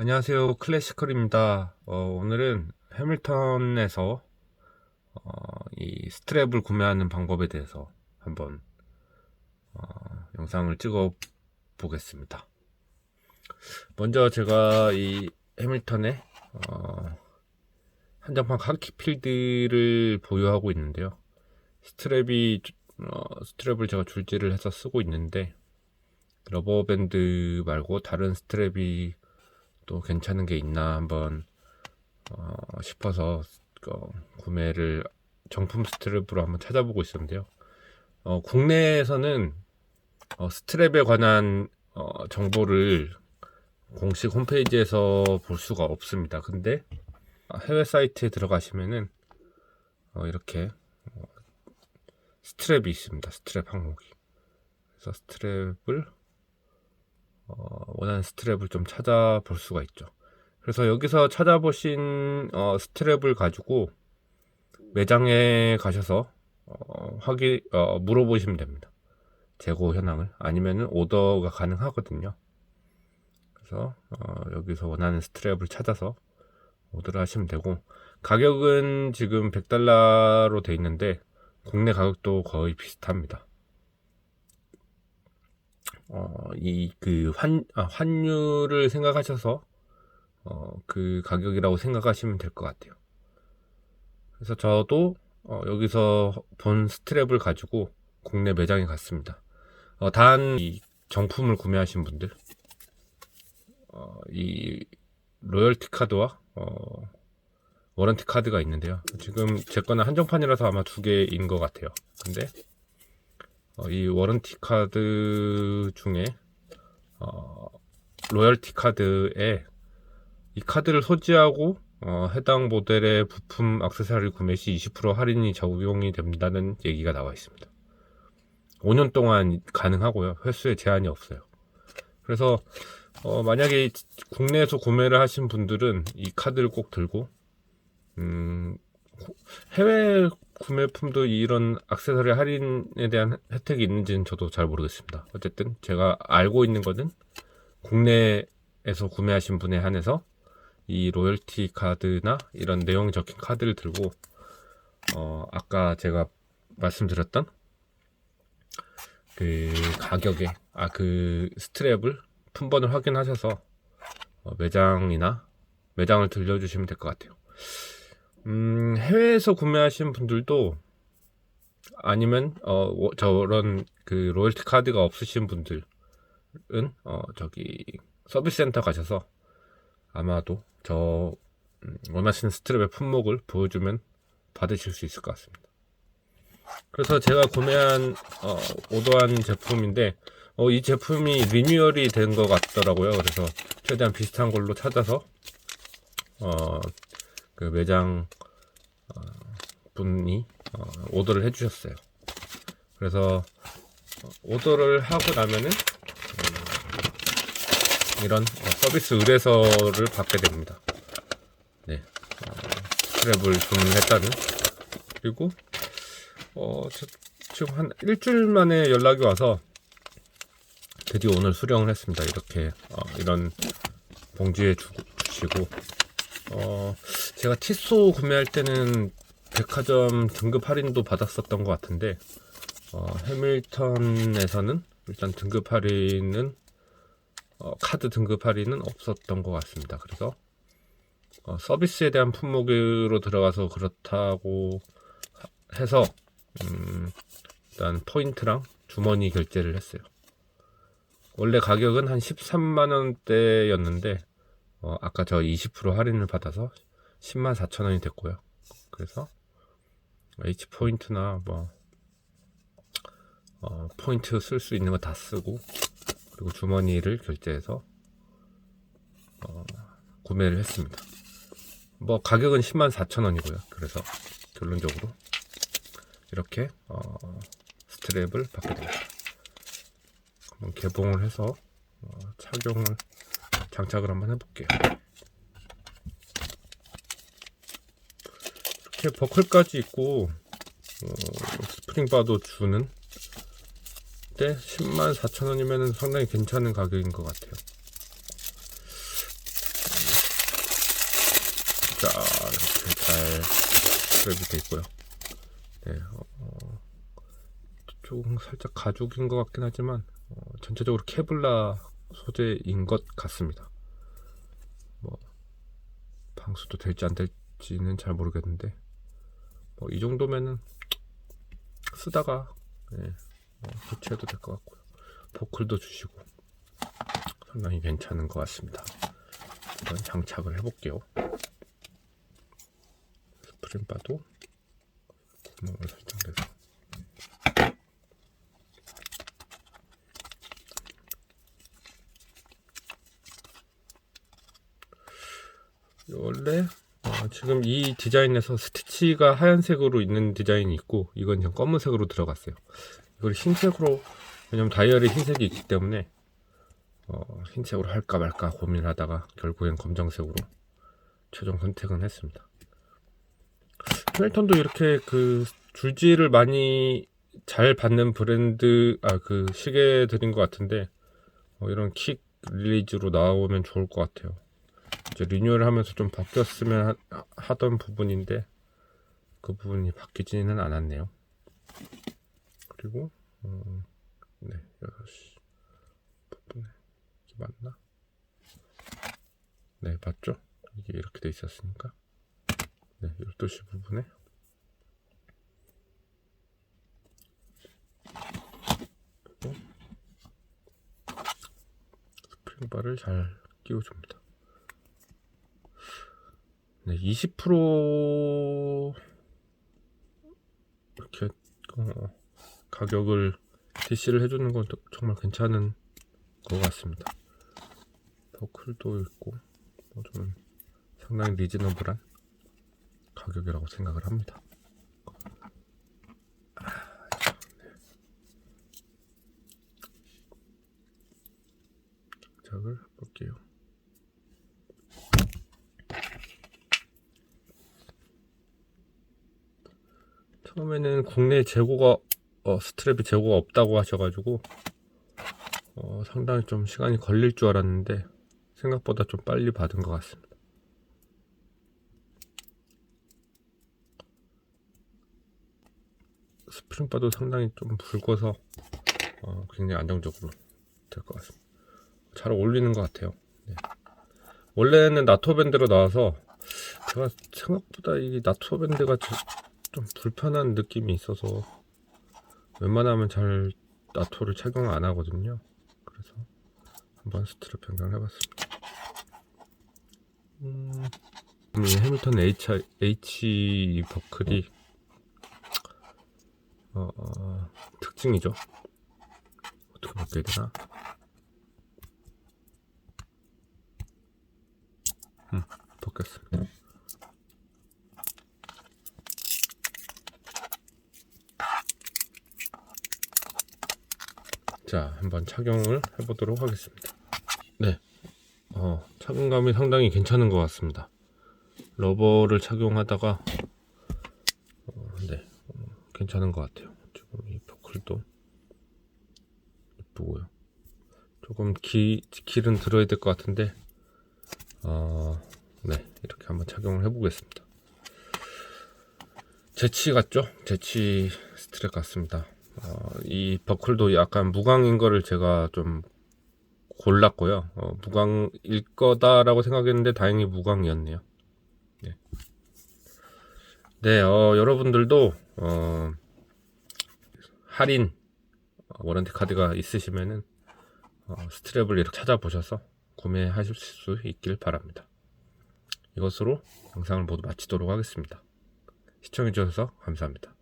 안녕하세요. 클래시컬입니다. 어, 오늘은 해밀턴에서 어, 이 스트랩을 구매하는 방법에 대해서 한번 어, 영상을 찍어 보겠습니다. 먼저 제가 이 해밀턴의 어, 한정판 카키 필드를 보유하고 있는데요. 스트랩이 어, 스트랩을 제가 줄지를 해서 쓰고 있는데 러버밴드 말고 다른 스트랩이 또 괜찮은 게 있나 한번 어, 싶어서 어, 구매를 정품 스트랩으로 한번 찾아보고 있었는데요. 어, 국내에서는 어, 스트랩에 관한 어, 정보를 공식 홈페이지에서 볼 수가 없습니다. 근데 해외 사이트에 들어가시면은 어, 이렇게 어, 스트랩이 있습니다. 스트랩 항목이. 그래서 스트랩을 어, 원하는 스트랩을 좀 찾아볼 수가 있죠. 그래서 여기서 찾아보신 어, 스트랩을 가지고 매장에 가셔서 어, 확인 어, 물어보시면 됩니다. 재고 현황을 아니면은 오더가 가능하거든요. 그래서 어, 여기서 원하는 스트랩을 찾아서 오더를 하시면 되고 가격은 지금 100달러로 돼 있는데 국내 가격도 거의 비슷합니다. 어, 이, 그, 환, 아, 환율을 생각하셔서, 어, 그 가격이라고 생각하시면 될 것 같아요. 그래서 저도, 어, 여기서 본 스트랩을 가지고 국내 매장에 갔습니다. 어, 단, 이 정품을 구매하신 분들, 어, 이, 로열티 카드와, 어, 워런티 카드가 있는데요. 지금 제 거는 한정판이라서 아마 두 개인 것 같아요. 근데, 어, 이 워런티 카드 중에 어, 로열티 카드에 이 카드를 소지하고 어, 해당 모델의 부품 액세서리 구매 시 20% 할인이 적용이 된다는 얘기가 나와 있습니다. 5년 동안 가능하고요. 횟수에 제한이 없어요. 그래서 어, 만약에 국내에서 구매를 하신 분들은 이 카드를 꼭 들고 음, 해외 구매품도 이런 액세서리 할인에 대한 혜택이 있는지는 저도 잘 모르겠습니다. 어쨌든 제가 알고 있는 거는 국내에서 구매하신 분에 한해서 이 로열티 카드나 이런 내용이 적힌 카드를 들고 어 아까 제가 말씀드렸던 그 가격에 아 그 스트랩을 품번을 확인하셔서 어, 매장이나 매장을 들려주시면 될 것 같아요. 음, 해외에서 구매하신 분들도 아니면 어 워- 저런 그 로열티 카드가 없으신 분들은 어 저기 서비스 센터 가셔서 아마도 저 음, 원하시는 스트랩의 품목을 보여주면 받으실 수 있을 것 같습니다. 그래서 제가 구매한 어, 오더한 제품인데 어, 이 제품이 리뉴얼이 된 것 같더라고요. 그래서 최대한 비슷한 걸로 찾아서 어, 그 매장 어, 분이 어, 오더를 해주셨어요. 그래서 어, 오더를 하고 나면은 음, 이런 어, 서비스 의뢰서를 받게 됩니다. 네, 어, 스트랩을 주문했다는 그리고 어, 저, 지금 한 일주일 만에 연락이 와서 드디어 오늘 수령을 했습니다. 이렇게 어, 이런 봉지에 주, 주시고 어, 제가 티소 구매할 때는 백화점 등급 할인도 받았었던 것 같은데 어, 해밀턴에서는 일단 등급 할인은 어, 카드 등급 할인은 없었던 것 같습니다. 그래서 어, 서비스에 대한 품목으로 들어가서 그렇다고 하- 해서 음, 일단 포인트랑 주머니 결제를 했어요. 원래 가격은 한 13만 원대였는데 어, 아까 저 20% 할인을 받아서 10만 4천 원이 됐고요. 그래서 H 포인트나 뭐 어, 포인트 쓸 수 있는 거 다 쓰고 그리고 주머니를 결제해서 어, 구매를 했습니다. 뭐 가격은 10만 4천 원이고요. 그래서 결론적으로 이렇게 어, 스트랩을 받게 됩니다. 개봉을 해서 어, 착용을 장착을 한번 해볼게요. 이렇게 버클까지 있고 어, 스프링바도 주는 때 10만 4천 원이면 상당히 괜찮은 가격인 것 같아요. 자 이렇게 잘돼 있고요. 네, 어, 조금 살짝 가죽인 것 같긴 하지만 어, 전체적으로 케블라 소재인 것 같습니다. 뭐 방수도 될지 안 될지는 잘 모르겠는데 뭐 이 정도면은 쓰다가 예, 뭐 교체해도 될 것 같고요. 보클도 주시고 상당히 괜찮은 것 같습니다. 한번 장착을 해볼게요. 스프링바도 구멍을 설정해서 원래 어, 지금 이 디자인에서 스티치가 하얀색으로 있는 디자인이 있고 이건 그냥 검은색으로 들어갔어요. 이걸 흰색으로 왜냐면 다이얼이 흰색이 있기 때문에 어, 흰색으로 할까 말까 고민하다가 결국엔 검정색으로 최종 선택은 했습니다. 힐턴도 이렇게 그 줄지를 많이 잘 받는 브랜드 아 그 시계들인 것 같은데 어, 이런 킥 릴리즈로 나오면 좋을 것 같아요. 이제 리뉴얼 하면서 좀 바뀌었으면 하, 하던 부분인데 그 부분이 바뀌지는 않았네요. 그리고 음, 네 6시 부분에 이게 맞나? 네 맞죠? 이게 이렇게 돼 있었으니까 네 12시 부분에 스프링바를 잘 끼워줍니다. 네, 20% 이렇게 어, 가격을 DC를 해주는 건 정말 괜찮은 것 같습니다. 버클도 있고 뭐 저는 상당히 리즈너블한 가격이라고 생각을 합니다. 아, 네. 작을 볼게요. 처음에는 국내 재고가 어, 스트랩이 재고가 없다고 하셔가지고 어, 상당히 좀 시간이 걸릴 줄 알았는데 생각보다 좀 빨리 받은 것 같습니다. 스프링바도 상당히 좀 붉어서 어, 굉장히 안정적으로 될 것 같습니다. 잘 어울리는 것 같아요. 네. 원래는 나토 밴드로 나와서 제가 생각보다 이 나토 밴드가 저- 좀 불편한 느낌이 있어서 웬만하면 잘 나토를 착용 안 하거든요. 그래서 한번 스트랩 변경을 해봤습니다. 음, 이 해밀턴 H, H 버클이 어, 어, 특징이죠. 어떻게 바뀌어야 되나? 음, 바뀌었습니다. 자, 한번 착용을 해보도록 하겠습니다. 네, 어, 착용감이 상당히 괜찮은 것 같습니다. 러버를 착용하다가 어, 네, 어, 괜찮은 것 같아요. 지금 이 버클도 예쁘고요. 조금 기, 길은 들어야 될 것 같은데 어, 네, 이렇게 한번 착용을 해보겠습니다. 재치 같죠? 재치 스트랩 같습니다. 어, 이 버클도 약간 무광인 거를 제가 좀 골랐고요. 어, 무광일 거다라고 생각했는데 다행히 무광이었네요. 네, 네 어, 여러분들도 어, 할인 어, 워런티 카드가 있으시면은 어, 스트랩을 이렇게 찾아보셔서 구매하실 수 있길 바랍니다. 이것으로 영상을 모두 마치도록 하겠습니다. 시청해주셔서 감사합니다.